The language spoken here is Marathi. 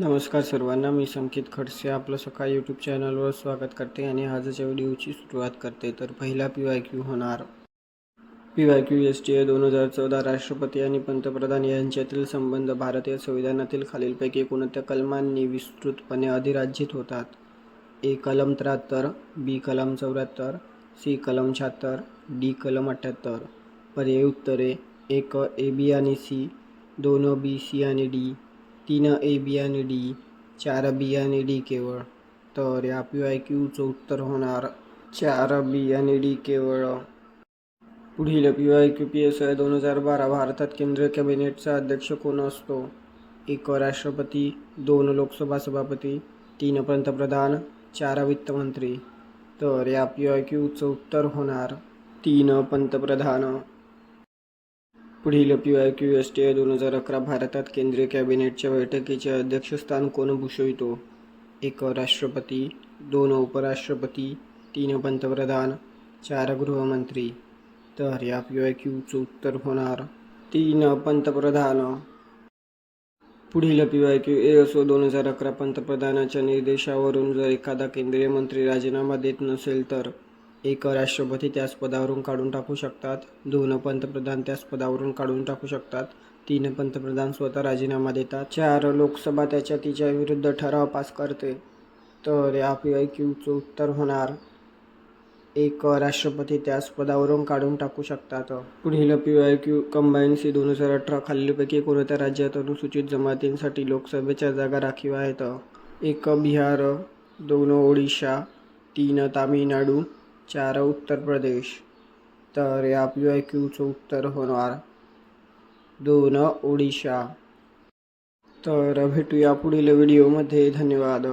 नमस्कार सर्वांना मी संकेत खडसे आपलं सकाळ यूट्यूब चॅनलवर स्वागत करते आणि आजच्या व्हिडिओची सुरुवात करते. तर पहिला पी वाय क्यू होणार. P Y Q S T A दोन हजार चौदा राष्ट्रपती आणि पंतप्रधान यांच्यातील संबंध भारतीय संविधानातील खालीलपैकी कोणत्या कलमांनी विस्तृतपणे अधिराज्यित होतात. ए कलम त्र्याहत्तर बी कलम चौऱ्याहत्तर सी कलम शहात्तर डी कलम अठ्ठ्याहत्तर. पर्याय उत्तरे एक ए बी आणि सी दोन बी सी आणि डी तीन ए बी आणि डी चार बी आणि डी केवळ. तर या पी वाय क्यूचं उत्तर होणार चार बी आणि डी केवळ. पुढील P Y Q P S I दोन हजार बारा भारतात केंद्रीय कॅबिनेटचा अध्यक्ष कोण असतो? एक राष्ट्रपती दोन लोकसभा सभापती तीन पंतप्रधान चार वित्तमंत्री. तर या पी वाय क्यूचं उत्तर होणार तीन पंतप्रधान. पुढील P I Q S T I दोन हजार अकरा भारतात केंद्रीय कॅबिनेटच्या बैठकीचे अध्यक्षस्थान कोण भूषवितो? एक राष्ट्रपती दोन उपराष्ट्रपती तीन पंतप्रधान चार गृहमंत्री. तर या पी आय क्यूचं उत्तर होणार तीन पंतप्रधान. पुढील पी वाय क्यू ए असो दोन हजार अकरा पंतप्रधानाच्या निर्देशावरून जर एखादा केंद्रीय मंत्री राजीनामा देत नसेल तर एक राष्ट्रपती त्याच पदावरून काढून टाकू शकतात दोन पंतप्रधान त्याच पदावरून काढून टाकू शकतात तीन पंतप्रधान स्वतः राजीनामा देतात. चार लोकसभा त्याच्या तिच्या विरुद्ध ठराव पास करते. तर या पी वाय क्यूचं उत्तर होणार एक राष्ट्रपती त्याच पदावरून काढून टाकू शकतात. पुढील P Y Q combine C दोन हजार अठरा खालीलपैकी कोणत्या राज्यात अनुसूचित जमातींसाठी लोकसभेच्या जागा राखीव आहेत? एक बिहार दोन ओडिशा तीन तामिळनाडू चार उत्तर प्रदेश. तर या पी आय क्यूचं उत्तर होणार दोन ओडिशा. तर भेटूया पुढील व्हिडिओमध्ये धन्यवाद.